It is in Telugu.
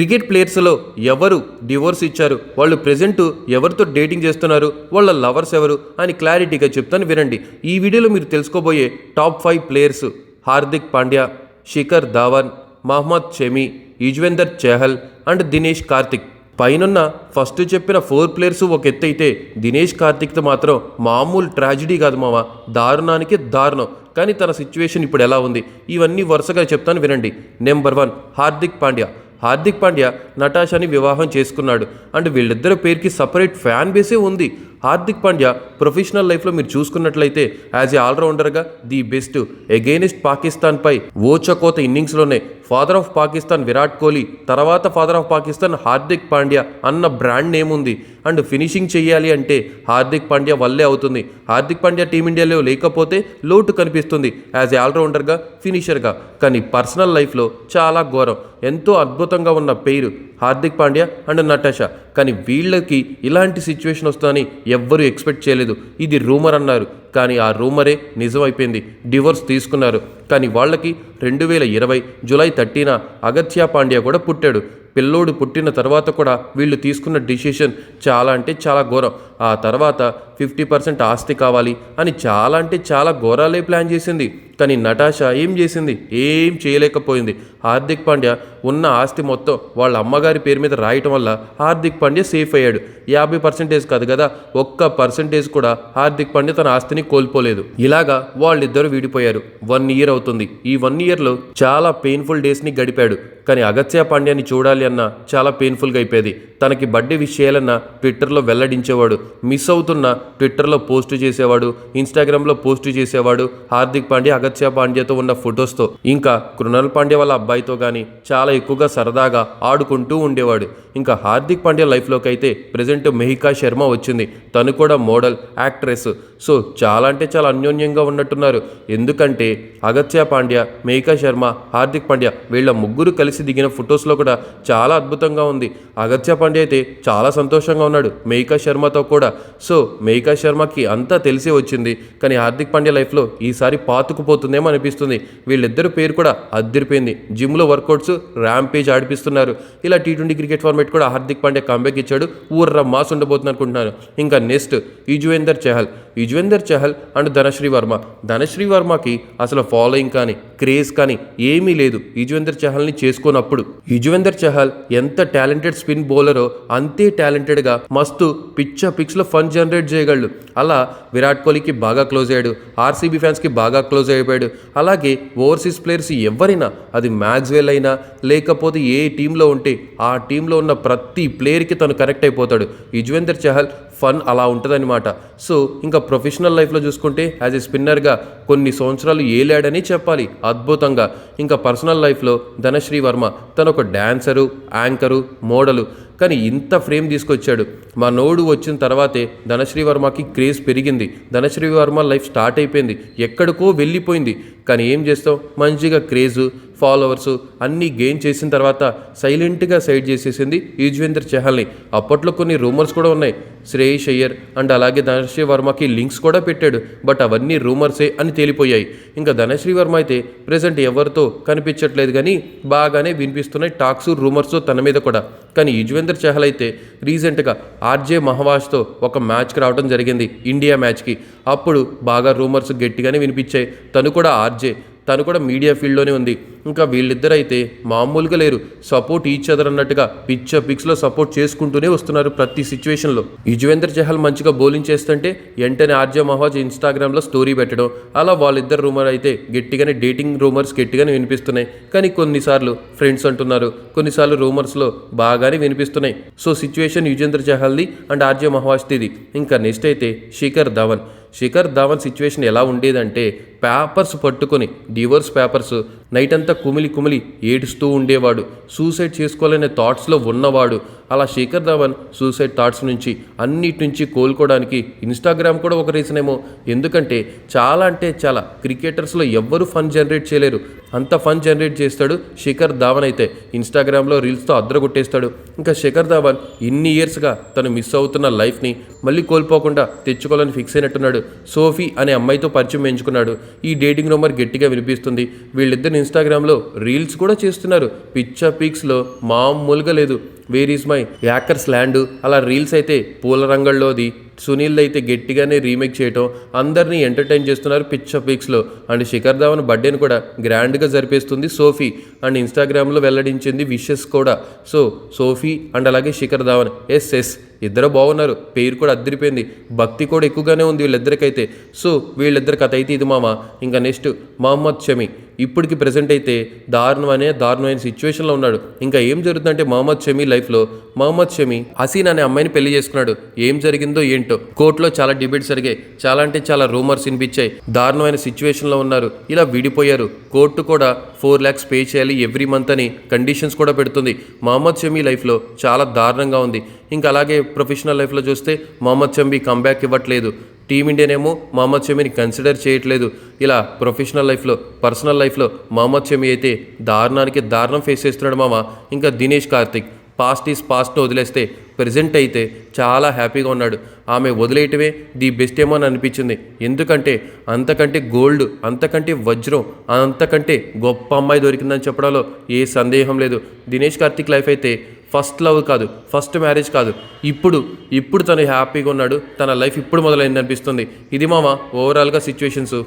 క్రికెట్ ప్లేయర్స్లో ఎవరు డివోర్స్ ఇచ్చారు? వాళ్ళు ప్రెజెంట్ ఎవరితో డేటింగ్ చేస్తున్నారు? వాళ్ళ లవర్స్ ఎవరు? అని క్లారిటీగా చెప్తాను వినండి. ఈ వీడియోలో మీరు తెలుసుకోబోయే top five players Hardik Pandya Shikhar Dhawan Mohammed Shami Yuzvendra Chahal and Dinesh Karthik. పైనున్న ఫస్ట్ చెప్పిన ఫోర్ ప్లేయర్స్ ఒక ఎత్తు అయితే దినేష్ కార్తిక్తో మాత్రం మామూలు ట్రాజిడీ కాదు మామ. దారుణానికి దారుణం. కానీ తన సిచ్యువేషన్ ఇప్పుడు ఎలా ఉంది? ఇవన్నీ వరుసగా చెప్తాను వినండి. Number one Hardik Pandya. Hardik Pandya నటాషాని వివాహం చేసుకున్నాడు. అండ్ వీళ్ళిద్దరి పేరుకి సపరేట్ ఫ్యాన్ బేసే ఉంది. హార్దిక్ పాండ్యా ప్రొఫెషనల్ లైఫ్లో మీరు చూసుకున్నట్లయితే యాజ్ ఏ ఆల్రౌండర్గా ది బెస్ట్ ఎగెయినిస్ట్ పాకిస్తాన్పై ఓచకోత ఇన్నింగ్స్లోనే ఫాదర్ ఆఫ్ పాకిస్తాన్ విరాట్ కోహ్లీ తర్వాత ఫాదర్ ఆఫ్ పాకిస్తాన్ హార్దిక్ పాండ్యా అన్న బ్రాండ్ నేమ్ ఉంది. అండ్ ఫినిషింగ్ చేయాలి అంటే హార్దిక్ పాండ్యా వల్లే అవుతుంది. హార్దిక్ పాండ్యా టీమిండియాలో లేకపోతే లోటు కనిపిస్తుంది యాజ్ ఏ ఆల్రౌండర్గా ఫినిషర్గా. కానీ పర్సనల్ లైఫ్లో చాలా ఘోరం. ఎంతో అద్భుతంగా ఉన్న పేరు హార్దిక్ పాండ్యా అండ్ నటాషా. కానీ వీళ్ళకి ఇలాంటి సిచ్యువేషన్ వస్తుందని ఎవ్వరూ ఎక్స్పెక్ట్ చేయలేదు. ఇది రూమర్ అన్నారు. కానీ ఆ రూమరే నిజమైపోయింది. డివోర్స్ తీసుకున్నారు. కానీ వాళ్ళకి రెండు వేల ఇరవై జూలై థర్టీన అగత్య పాండ్యా కూడా పుట్టాడు. పిల్లోడు పుట్టిన తర్వాత కూడా వీళ్ళు తీసుకున్న డిసిషన్ చాలా అంటే చాలా ఘోరం. ఆ తర్వాత ఫిఫ్టీ పర్సెంట్ ఆస్తి కావాలి అని చాలా అంటే చాలా ఘోరాలే ప్లాన్ చేసింది. కానీ నటాషా ఏం చేసింది? ఏం చేయలేకపోయింది. హార్దిక్ పాండ్యా ఉన్న ఆస్తి మొత్తం వాళ్ళ అమ్మగారి పేరు మీద రాయటం వల్ల హార్దిక్ పాండ్యా సేఫ్ అయ్యాడు. యాభై పర్సెంటేజ్ కాదు కదా ఒక్క పర్సెంటేజ్ కూడా హార్దిక్ పాండ్యా తన ఆస్తిని కోల్పోలేదు. ఇలాగా వాళ్ళిద్దరు విడిపోయారు. వన్ ఇయర్ అవుతుంది. ఈ వన్ ఇయర్లో చాలా పెయిన్ఫుల్ డేస్ని గడిపాడు. కానీ అగత్య పాండ్యాని చూడాలి అన్న చాలా పెయిన్ఫుల్గా అయిపోయేది. తనకి బర్త్డే విషయాలన్నా ట్విట్టర్లో వెల్లడించేవాడు. మిస్ అవుతున్న ట్విట్టర్లో పోస్ట్ చేసేవాడు ఇన్స్టాగ్రామ్లో పోస్ట్ చేసేవాడు హార్దిక్ పాండ్యా అగత్య పాండ్యాతో ఉన్న ఫొటోస్తో. ఇంకా కృణాల్ పాండ్యా వాళ్ళ అబ్బాయితో కానీ చాలా ఎక్కువగా సరదాగా ఆడుకుంటూ ఉండేవాడు. ఇంకా హార్దిక్ పాండ్యా లైఫ్లోకి అయితే ప్రజెంట్ మెహికా శర్మ వచ్చింది. తను కూడా మోడల్ యాక్ట్రెస్. సో చాలా అంటే చాలా అన్యోన్యంగా ఉన్నట్టున్నారు. ఎందుకంటే అగత్య పాండ్యా మేఘా శర్మ హార్దిక్ పాండ్యా వీళ్ళ ముగ్గురు కలిసి దిగిన ఫొటోస్లో కూడా చాలా అద్భుతంగా ఉంది. అగత్య పాండ్యా అయితే చాలా సంతోషంగా ఉన్నాడు. మేఘా శర్మతో కూడా కూడా. సో మేఘా శర్మకి అంతా తెలిసే వచ్చింది. కానీ హార్దిక్ పాండ్యా లైఫ్లో ఈసారి పాతుకుపోతుందేమో అనిపిస్తుంది. వీళ్ళిద్దరు పేరు కూడా అద్దరిపోయింది. జిమ్లో వర్కౌట్స్ ర్యాంపేజ్ ఆడిపిస్తున్నారు. ఇలా టీ ట్వంటీ క్రికెట్ ఫార్మేట్ కూడా హార్దిక్ పాండ్యా కంబ్యాక్ ఇచ్చాడు. ఊర్ర మాస్ ఉండబోతుంది అనుకుంటున్నాను ఇంకా నెక్స్ట్ యుజువేందర్ చహల్. యుజ్వేందర్ చహల్ అండ్ ధనశ్రీ వర్మ. ధనశ్రీ వర్మకి అసలు ఫాలోయింగ్ కానీ క్రేజ్ కానీ ఏమీ లేదు యుజ్వేందర్ చహల్ని చేసుకున్నప్పుడు. యుజ్వేందర్ చహల్ ఎంత టాలెంటెడ్ స్పిన్ బౌలరో అంతే టాలెంటెడ్గా మస్తు పిచ్చ పిక్స్లో ఫన్ జనరేట్ చేయగలడు. అలా విరాట్ కోహ్లీకి బాగా క్లోజ్ అయ్యాడు ఆర్సీబీ ఫ్యాన్స్కి బాగా క్లోజ్ అయిపోయాడు. అలాగే ఓవర్సీస్ ప్లేయర్స్ ఎవరైనా అది మ్యాక్స్వెల్ అయినా లేకపోతే ఏ టీంలో ఉంటే ఆ టీంలో ఉన్న ప్రతి ప్లేయర్కి తను కనెక్ట్ అయిపోతాడు. యుజ్వేందర్ చహల్ ఫన్ అలా ఉంటుందన్నమాట. సో ఇంకా ప్రొఫెషనల్ లైఫ్లో చూసుకుంటే యాజ్ ఎ స్పిన్నర్గా కొన్ని సంవత్సరాలు ఏలాడని చెప్పాలి అద్భుతంగా. ఇంకా పర్సనల్ లైఫ్లో ధనశ్రీ వర్మ తను ఒక డ్యాన్సరు యాంకరు మోడలు. కానీ ఇంత ఫ్రేమ్ తీసుకొచ్చాడు. మా నోడు వచ్చిన తర్వాతే ధనశ్రీ వర్మకి క్రేజ్ పెరిగింది. ధనశ్రీ వర్మ లైఫ్ స్టార్ట్ అయిపోయింది. ఎక్కడికో వెళ్ళిపోయింది. కానీ ఏం చేస్తాం మంచిగా క్రేజు ఫాలోవర్స్ అన్నీ గెయిన్ చేసిన తర్వాత సైలెంట్గా సైడ్ చేసేసింది యుజ్వేంద్ర చహల్ని. అప్పట్లో కొన్ని రూమర్స్ కూడా ఉన్నాయి. శ్రేయస్ అయ్యర్ అండ్ అలాగే ధనశ్రీ వర్మకి లింక్స్ కూడా పెట్టాడు. బట్ అవన్నీ రూమర్సే అని తేలిపోయాయి. ఇంకా ధనశ్రీ వర్మ అయితే ప్రజెంట్ ఎవరితో కనిపించట్లేదు కానీ బాగానే వినిపిస్తున్నాయి టాక్స్ రూమర్స్ తన మీద కూడా. కానీ యుజ్వేంద్ర చహల్ అయితే రీసెంట్గా ఆర్జే మహవాష్తో ఒక మ్యాచ్కి రావడం జరిగింది ఇండియా మ్యాచ్కి అప్పుడు బాగా రూమర్స్ గట్టిగానే వినిపించాయి. తను కూడా ఆర్జే. తను కూడా మీడియా ఫీల్డ్లోనే ఉంది. ఇంకా వీళ్ళిద్దరు అయితే మామూలుగా లేరు. సపోర్ట్ ఈచ్ అదర్ అన్నట్టుగా పిచ్చ పిక్స్లో సపోర్ట్ చేసుకుంటూనే వస్తున్నారు ప్రతి సిచ్యువేషన్లో. యుజ్వేంద్ర చహల్ మంచిగా బౌలింగ్ చేస్తుంటే వెంటనే ఆర్జే మహాజ్ ఇన్స్టాగ్రామ్లో స్టోరీ పెట్టడం అలా వాళ్ళిద్దరు రూమర్ అయితే గట్టిగానే డేటింగ్ రూమర్స్ గట్టిగానే వినిపిస్తున్నాయి. కానీ కొన్నిసార్లు ఫ్రెండ్స్ అంటున్నారు కొన్నిసార్లు రూమర్స్లో బాగానే వినిపిస్తున్నాయి. సో సిచ్యువేషన్ యుజేంద్ర చహల్ది అండ్ ఆర్జే మహావాష్తిది ఇంకా నెక్స్ట్ అయితే శిఖర్ ధవన్. శిఖర్ ధవన్ సిచ్యువేషన్ ఎలా ఉండేదంటే పేపర్స్ పట్టుకొని డివోర్స్ పేపర్స్ నైట్ అంతా కుమిలి కుమిలి ఏడుస్తూ ఉండేవాడు. సూసైడ్ చేసుకోవాలనే థాట్స్లో ఉన్నవాడు. అలా శేఖర్ ధవన్ సూసైడ్ థాట్స్ నుంచి అన్నిటి నుంచి కోలుకోవడానికి ఇన్స్టాగ్రామ్ కూడా ఒక రీజన్ ఏమో. ఎందుకంటే చాలా అంటే చాలా క్రికెటర్స్లో ఎవ్వరు ఫన్ జనరేట్ చేయలేరు. అంత ఫన్ జనరేట్ చేస్తాడు శేఖర్ ధావన్ అయితే. ఇన్స్టాగ్రామ్లో రీల్స్తో అద్దరగొట్టేస్తాడు. ఇంకా శేఖర్ ధావన్ ఇన్ని ఇయర్స్గా తను మిస్ అవుతున్న లైఫ్ని మళ్ళీ కోల్పోకుండా తెచ్చుకోవాలని ఫిక్స్ అయినట్టున్నాడు సోఫీ అనే అమ్మాయితో పరిచయం ఎంచుకున్నాడు ఈ డేటింగ్ రూమర్ గట్టిగా వినిపిస్తుంది. వీళ్ళిద్దరు ఇన్స్టాగ్రామ్లో రీల్స్ కూడా చేస్తున్నారు. పిక్చర్ పిక్స్లో మామూలుగా లేదు. Where is my yorkers land అలా రీల్స్ అయితే పూల రంగంలోది. సునీల్ అయితే గట్టిగానే రీమేక్ చేయటం. అందరినీ ఎంటర్టైన్ చేస్తున్నారు పిచ్చ పిక్స్లో అండ్ శిఖర్ ధావన్ బర్త్డేని కూడా గ్రాండ్గా జరిపేస్తుంది సోఫీ అండ్ ఇన్స్టాగ్రామ్లో వెల్లడించింది విషెస్ కూడా. సో సోఫీ అండ్ అలాగే శిఖర్ ధావన్. ఎస్ ఎస్ ఇద్దరు బాగున్నారు. పేరు కూడా అద్దరిపోయింది. భక్తి కూడా ఎక్కువగానే ఉంది వీళ్ళిద్దరికైతే. సో వీళ్ళిద్దరి కథ అయితే ఇది మామ. ఇంకా నెక్స్ట్ మహమ్మద్ షమి. ఇప్పటికి ప్రజెంట్ అయితే దారుణమైన దారుణమైన సిచ్యువేషన్లో ఉన్నాడు. ఇంకా ఏం జరుగుతుందంటే మహమ్మద్ షమీ లైఫ్లో మహమ్మద్ షమీ హసీన్ అనే అమ్మాయిని పెళ్ళి చేసుకున్నాడు. ఏం జరిగిందో ఏంటో కోర్టులో చాలా డిబేట్స్ జరిగాయి. చాలా అంటే చాలా రూమర్స్ వినిపించాయి. దారుణమైన సిచ్యువేషన్లో ఉన్నారు. ఇలా విడిపోయారు. కోర్టు కూడా ఫోర్ ల్యాక్స్ పే చేయాలి ఎవ్రీ మంత్ అని కండిషన్స్ కూడా పెడుతుంది. మహమ్మద్ షమీ లైఫ్లో చాలా దారుణంగా ఉంది. ఇంకా అలాగే ప్రొఫెషనల్ లైఫ్లో చూస్తే మహమ్మద్ షమీ కంబ్యాక్ ఇవ్వట్లేదు. టీమిండియానేమో మహమ్మద్ షమీని కన్సిడర్ చేయట్లేదు. ఇలా ప్రొఫెషనల్ లైఫ్లో పర్సనల్ లైఫ్లో మహమ్మద్ షమీ అయితే దారుణానికి దారుణం ఫేస్ చేస్తున్నాడు మామ. ఇంకా దినేష్ కార్తిక్ పాస్ట్ ఈస్ పాస్ట్ను వదిలేస్తే ప్రజెంట్ అయితే చాలా హ్యాపీగా ఉన్నాడు. ఆమె వదిలేయటమే ది బెస్ట్ ఏమో అని అనిపించింది. ఎందుకంటే అంతకంటే గోల్డ్ అంతకంటే వజ్రం అంతకంటే గొప్ప అమ్మాయి దొరికిందని చెప్పడంలో ఏ సందేహం లేదు. దినేష్ కార్తిక్ లైఫ్ అయితే ఫస్ట్ లవ్ కాదు ఫస్ట్ మ్యారేజ్ కాదు. ఇప్పుడు ఇప్పుడు తను హ్యాపీగా ఉన్నాడు తన లైఫ్ ఇప్పుడు మొదలైంది అనిపిస్తుంది. ఇది మామ ఓవరాల్గా సిచ్యువేషన్స్